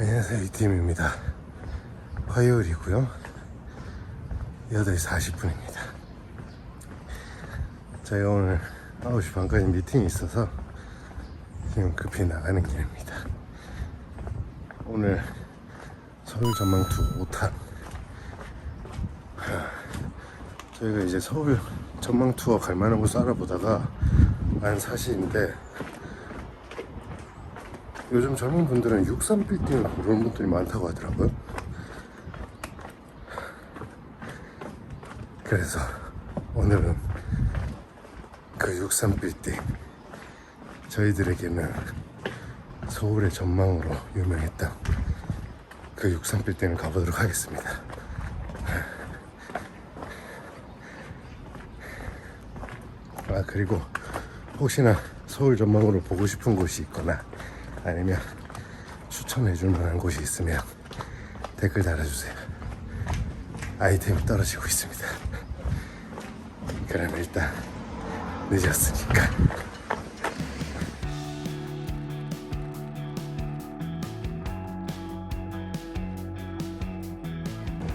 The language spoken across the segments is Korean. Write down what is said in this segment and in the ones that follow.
안녕하세요. 이팀입니다. 화요일이고요. 8시 40분입니다. 저희가 오늘 9시 반까지 미팅이 있어서 지금 급히 나가는 길입니다. 오늘 서울 전망투 5탄 저희가 이제 서울 전망 투어 갈 만한 곳 알아보다가 안 사시인데 요즘 젊은 분들은 63빌딩을 고르는 분들이 많다고 하더라고요. 그래서 오늘은 그 63빌딩 저희들에게는 서울의 전망으로 유명했던 그 63빌딩을 가보도록 하겠습니다. 아 그리고 혹시나 서울 전망으로 보고 싶은 곳이 있거나 아니면 추천해 줄 만한 곳이 있으면 댓글 달아주세요. 아이템이 떨어지고 있습니다. 그럼 일단 늦었으니까.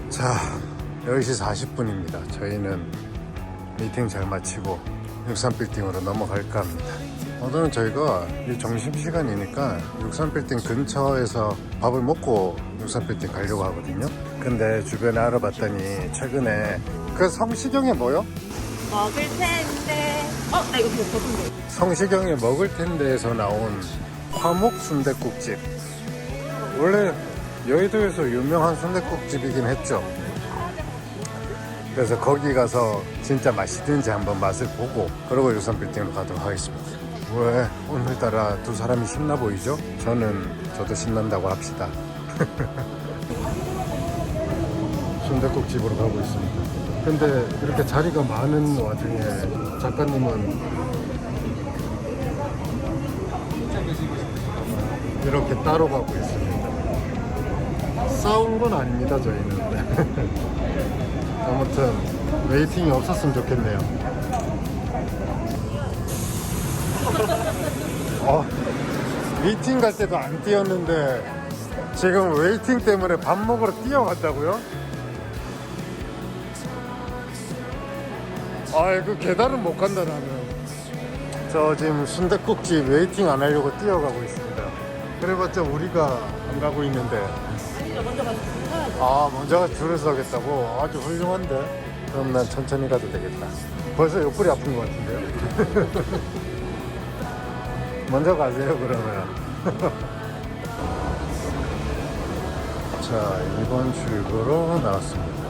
자 10시 40분입니다. 저희는 미팅 잘 마치고 63빌딩으로 넘어갈까 합니다. 오늘은 저희가 이 점심시간이니까 63빌딩 근처에서 밥을 먹고 63빌딩 가려고 하거든요. 근데 주변에 알아봤더니 최근에 그 성시경이 뭐요? 먹을 텐데. 어, 나 이거 못 봤는데. 성시경이 먹을 텐데에서 나온 화목 순댓국집. 원래 여의도에서 유명한 순댓국집이긴 했죠. 그래서 거기 가서 진짜 맛있는지 한번 맛을 보고 그러고 유산 빌딩으로 가도록 하겠습니다. 왜 오늘따라 두 사람이 신나 보이죠? 저는 저도 신난다고 합시다. 순댓국집으로 가고 있습니다. 근데 이렇게 자리가 많은 와중에 작가님은 이렇게 따로 가고 있습니다. 싸운 건 아닙니다, 저희는. 아무튼 웨이팅이 없었으면 좋겠네요. 어, 미팅 갈 때도 안 뛰었는데 지금 웨이팅 때문에 밥 먹으러 뛰어간다고요? 아이고 계단은 못 간다 나는. 저 지금 순댓국집 웨이팅 안 하려고 뛰어가고 있습니다. 그래봤자 우리가 안 가고 있는데. 아, 먼저 줄을 서겠다고? 아주 훌륭한데? 그럼 난 천천히 가도 되겠다. 벌써 옆구리 아픈 것 같은데요? 먼저 가세요, 그러면. 자, 이번 출구로 나왔습니다.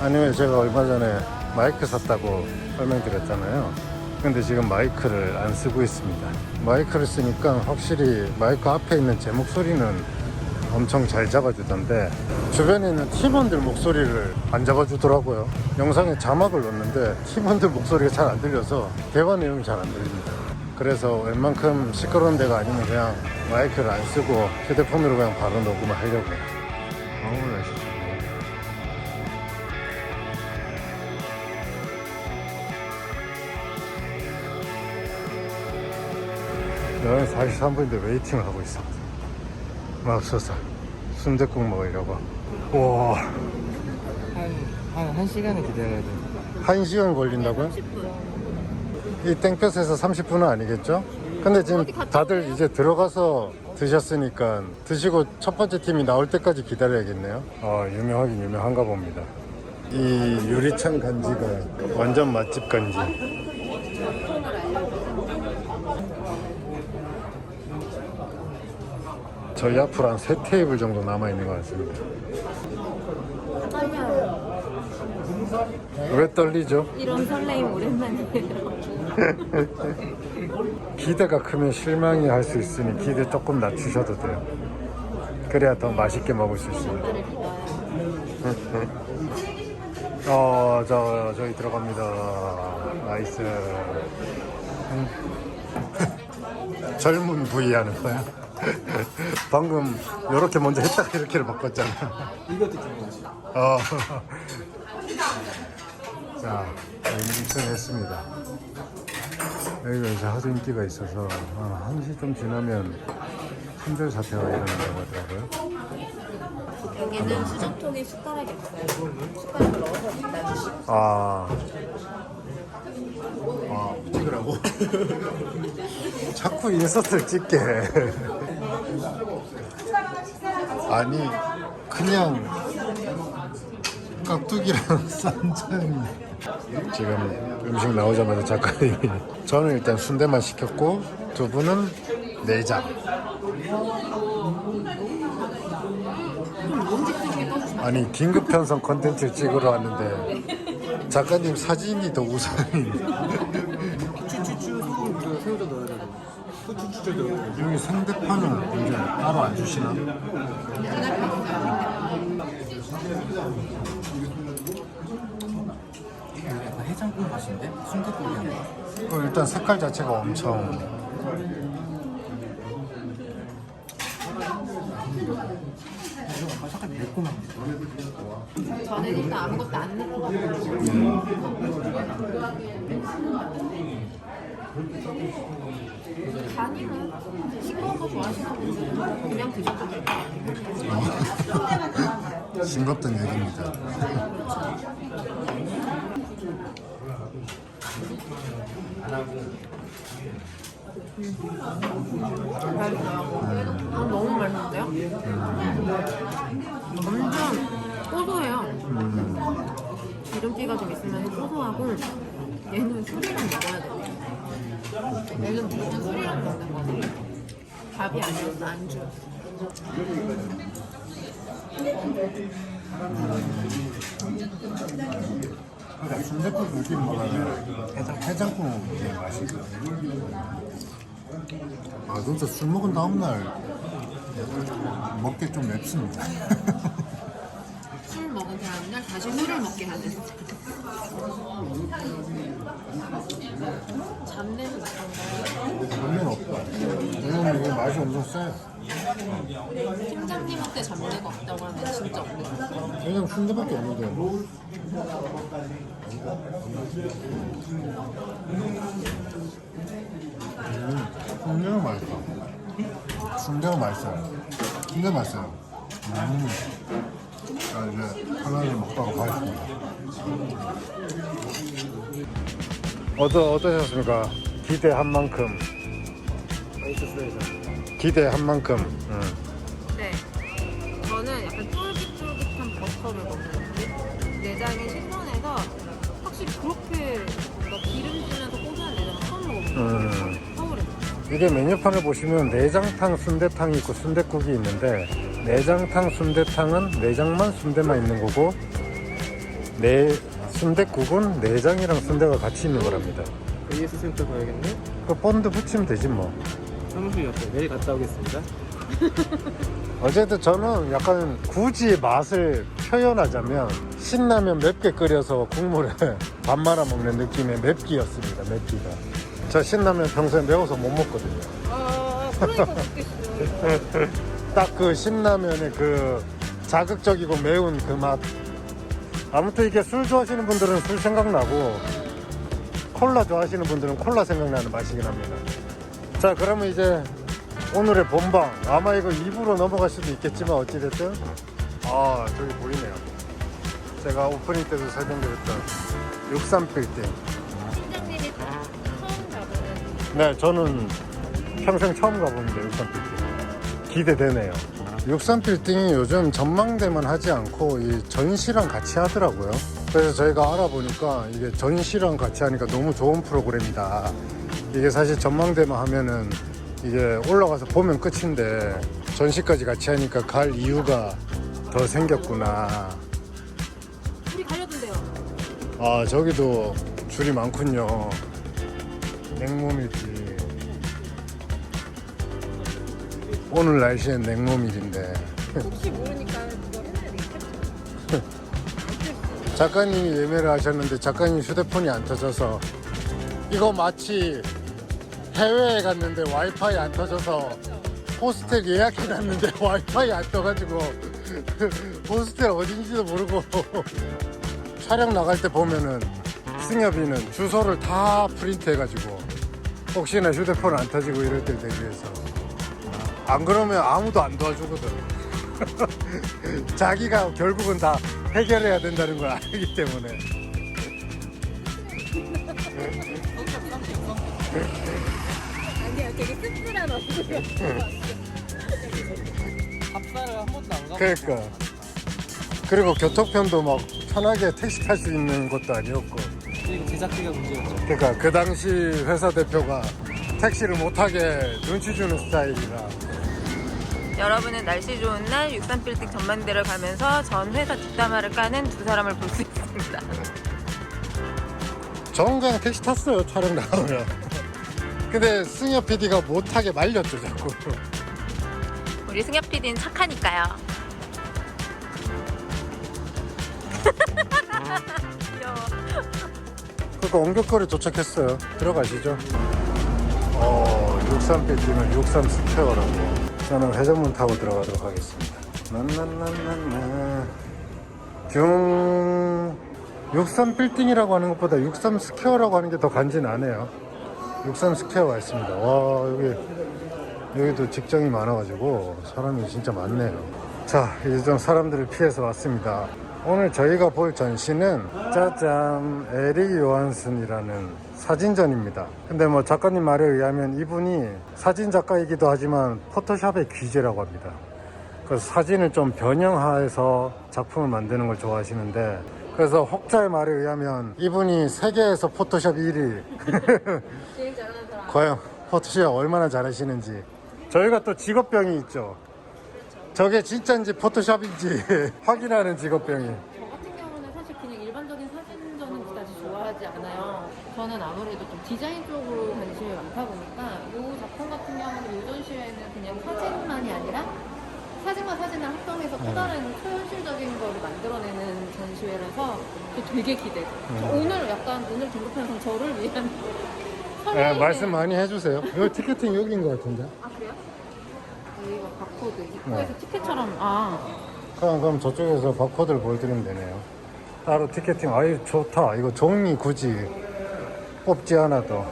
아니면 제가 얼마 전에 마이크 샀다고 설명드렸잖아요. 근데 지금 마이크를 안 쓰고 있습니다. 마이크를 쓰니까 확실히 마이크 앞에 있는 제 목소리는 엄청 잘 잡아주던데 주변에 있는 팀원들 목소리를 안 잡아주더라고요 영상에 자막을 넣었는데 팀원들 목소리가 잘 안 들려서 대화 내용이 잘 안 들립니다 그래서 웬만큼 시끄러운 데가 아니면 그냥 마이크를 안 쓰고 휴대폰으로 그냥 바로 녹음을 하려고요. 어우 날씨 좋네 여기 43분인데 웨이팅을 하고 있습니다 맙소사 순댓국 먹으려고. 와. 한, 한, 한 시간은 기다려야 돼. 1시간 걸린다고요? 30분. 이 땡볕에서 30분은 아니겠죠? 근데 지금 다들? 이제 들어가서 드셨으니까 드시고 첫 번째 팀이 나올 때까지 기다려야겠네요 아 유명하긴 유명한가 봅니다 이 유리창 간지가 완전 맛집 간지 저희 앞으로 한 세 테이블 정도 남아 있는 것 같습니다. 왜 떨리죠? 이런 설레임 오랜만이에요. 기대가 크면 실망이 할 수 있으니 기대 조금 낮추셔도 돼요. 그래야 더 맛있게 먹을 수 있습니다. 어, 저, 저기 들어갑니다. 나이스. 음. 젊은 부위 하는 거야. 방금 이렇게 먼저 했다가 이렇게를 바꿨잖아. 이것도 기본이지. 어. 자, 저희는 입성했습니다. 여기가 이제 하도 인기가 있어서 한 1시 좀 지나면 품절 사태가 일어난다고 하더라고요. 여기는 수저통에 숟가락이 없어요. 숟가락 넣어서 갖다 주시고. 아. 아, 찍으라고? 자꾸 인서트를 찍게. 아니, 그냥 깍두기랑 쌈장이. 지금 음식 나오자마자 작가님이 저는 일단 순대만 시켰고 두 분은 내장. 아니 긴급 편성 컨텐츠를 찍으러 왔는데 작가님 사진이 더 우선이. 여기 상대판은 이제 따로 안 주시나? 해장국 맛인데? 순대국이야 어, 일단 색깔 자체가 엄청 약간 살짝 매콤한데 저는 일단 아무것도 안 넣고 먹어요. 간이는 싱거운 거 좋아하시는 분들은 그냥 드셔도 돼요. 싱겁던 얘기입니다. 아, 너무 맛있는데요? 완전 고소해요. 기름기가 좀 있으면 고소하고 얘는 술이랑 먹어야 돼요. 얘는 무슨 술이랑 먹는 거지? 밥이 아니어서 안주. 그러니까 순대국 느낌보다는 해장, 해장국 느낌의 맛이 아 진짜 술 먹은 다음날 먹기 좀 맵습니다. 술 먹은 다음날 다시 술을 먹게 하는. 잡내는 어떤가요? 전면 없다. 왜냐면 이게 맛이 엄청 세. 팀장님한테 잡내가 없다고 하면 진짜 없는 거예요. 왜냐면 순대밖에 없는데. 음, 순대가 맛있어. 순대가 맛있어요. 순대 맛있어요. 음. 자, 이제 하나를 먹다가 가겠습니다. 어떠, 어떠셨습니까? 기대한 만큼. 기대한 만큼. 음. 네. 저는 약간 쫄깃쫄깃한 버터를 먹는 느낌? 내장이 신 확실히 그렇게 뭔가 기름지면서 고소한 내장을 처음 먹어봤어요. 음. 이게 메뉴판을 보시면 내장탕, 순대탕이 있고 순대국이 있는데 내장탕, 순대탕은 내장만 순대만 있는 거고 내 순대국은 내장이랑 순대가 같이 있는 거랍니다. AS 센터 가야겠네 그 본드 붙이면 되지 뭐. 사무실 옆에 내일 갔다 오겠습니다 어쨌든 저는 약간 굳이 맛을 표현하자면 신라면 맵게 끓여서 국물에 밥 말아 먹는 느낌의 맵기였습니다. 맵기가. 저 신라면 평소에 매워서 못 먹거든요. 아, 그러니까 먹겠어요. 딱 그 신라면의 그 자극적이고 매운 그 맛. 아무튼 이게 술 좋아하시는 분들은 술 생각나고 콜라 좋아하시는 분들은 콜라 생각나는 맛이긴 합니다. 자, 그러면 이제 오늘의 본방 아마 이거 2부로 넘어갈 수도 있겠지만 어찌됐든 아 저기 보이네요. 제가 오프닝 때도 설명드렸던 63빌딩. 팀장님이 처음 가보는 네, 저는 평생 처음 가보는데 63빌딩 기대되네요. 63빌딩이 요즘 전망대만 하지 않고 이 전시랑 같이 하더라고요. 그래서 저희가 알아보니까 이게 전시랑 같이 하니까 너무 좋은 프로그램이다. 이게 사실 전망대만 하면은 이게 올라가서 보면 끝인데 전시까지 같이 하니까 갈 이유가 더 생겼구나. 우리 가려던데요. 아 저기도 줄이 많군요 냉모밀지 오늘 날씨엔 냉모밀인데 혹시 모르니까 그거 해놔야 되겠죠? 작가님이 예매를 하셨는데 작가님 휴대폰이 안 터져서 이거 마치 해외에 갔는데 와이파이 안 터져서 호스텔 예약해놨는데 와이파이 안 떠가지고 호스텔 어딘지도 모르고 촬영 나갈 때 보면은 승엽이는 주소를 다 프린트 해가지고 혹시나 휴대폰 안 터지고 이럴 때 대비해서 안 그러면 아무도 안 도와주거든. 자기가 결국은 다 해결해야 된다는 걸 알기 때문에. 아니요, 되게 씁쓸한 얼굴이야. 밥사를 한 번도 안 가고. 그러니까. 그리고 교통편도 막 편하게 택시 탈 수 있는 것도 아니었고. 그리고 제작비가 문제였죠. 그러니까 그 당시 회사 대표가 택시를 못 타게 눈치 주는 스타일이라. 여러분은 날씨 좋은 날 63빌딩 전망대를 가면서 전 회사 뒷담화를 까는 두 사람을 볼 수 있습니다. 저는 그냥 택시 탔어요 촬영 나오면. 근데 승엽 PD가 못 타게 말렸죠 자꾸. 우리 승엽 PD는 착하니까요. 귀여워. 그러니까 옹격거리 도착했어요. 들어가시죠. 어, 63빌딩은 63 스퀘어라고. 저는 회전문 타고 들어가도록 하겠습니다. 난난난난나. 중, 63 빌딩이라고 하는 것보다 63 스퀘어라고 하는 게 더 간지나네요. 63 스퀘어가 있습니다. 와, 여기, 여기도 직장이 많아가지고 사람이 진짜 많네요. 자, 이제 좀 사람들을 피해서 왔습니다. 오늘 저희가 볼 전시는 짜잔 에릭 요한슨이라는 사진전입니다. 근데 뭐 작가님 말에 의하면 이분이 사진 작가이기도 하지만 포토샵의 귀재라고 합니다. 그래서 사진을 좀 변형화해서 작품을 만드는 걸 좋아하시는데 그래서 혹자의 말에 의하면 이분이 세계에서 포토샵 1위. 제일 잘하는 사람. 과연 포토샵 얼마나 잘하시는지. 저희가 또 직업병이 있죠. 저게 진짜인지 포토샵인지 확인하는 직업병이. 저 같은 경우는 사실 그냥 일반적인 사진전은 그다지 좋아하지 않아요. 저는 아무래도 좀 디자인 쪽으로 관심이 많다 보니까 이 작품 같은 경우는 이 전시회는 그냥 사진만이 아니라 사진과 사진을 합성해서 또 다른 초현실적인 거를 만들어내는 전시회라서 저 되게 기대돼. 저 오늘 약간 오늘 등급편성 저를 위한 네, 말씀 많이 해주세요. 여기 티켓팅 여기인 것 같은데. 아 그래요? 여기가 바코드 입구에서 티켓처럼 아. 그럼, 그럼 저쪽에서 바코드를 보여드리면 되네요. 따로 티켓팅 아유 좋다. 이거 종이 굳이 뽑지 않아도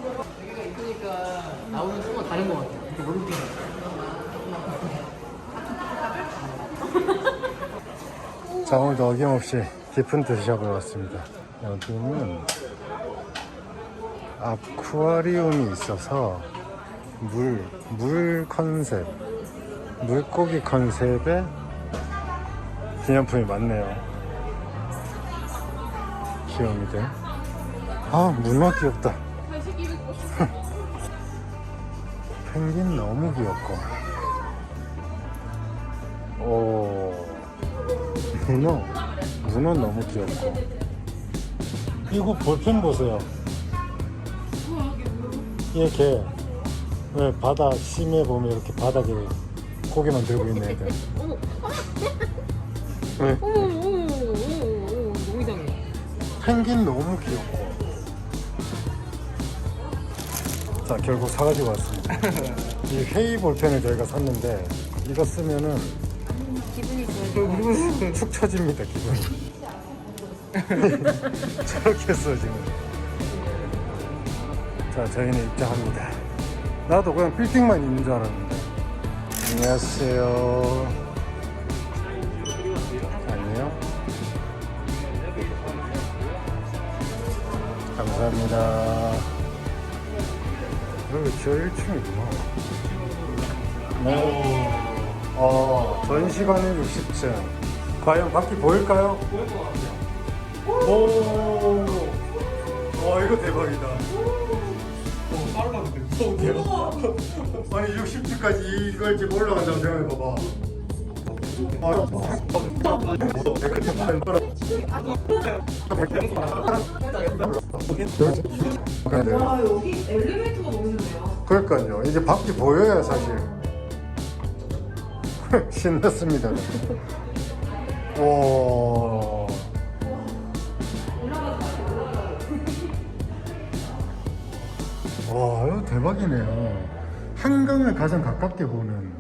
그러니까 나오는 수가 다른 것 같아요. 이렇게 물음표. 자 오늘도 어김없이 깊은 드샵을 왔습니다. 여기는 아쿠아리움이 있어서 물, 물 컨셉 물고기 컨셉의 기념품이 많네요. 귀요미들 아 문어 귀엽다. 펭귄 너무 귀엽고. 오 문어 문어 너무 귀엽고 이거 볼펜 보세요. 이렇게 왜 바다 심해 보면 이렇게 바닥에 고개만 들고 있는 애들. 왜? 어머 어머 어머 어머 어머 너무 이상해. 펭귄 너무 귀엽고. 자 결국 사가지고 왔습니다. 이 회의 볼펜을 저희가 샀는데 이거 쓰면은 축 처집니다 기분이 저렇게 써 지금. 자 저희는 입장합니다. 나도 그냥 빌딩만 있는 줄 알았는데. 안녕하세요. 안녕 감사합니다. 여기 저 1층이구나. 네. 어, 전시관은 60층. 과연 바퀴 보일까요? 보일 것 같아요. 오, 와, 이거 대박이다. 어, 빠르다는데. 오, 대박. 아니, 60층까지 이걸 지금 올라간다고 생각해봐봐. 아, 여기 엘리베이터가 너무 좋네요. 그러니까요. 이게 바퀴 보여야 사실 신났습니다. 오. 와, 이거 대박이네요. 한강을 가장 가깝게 보는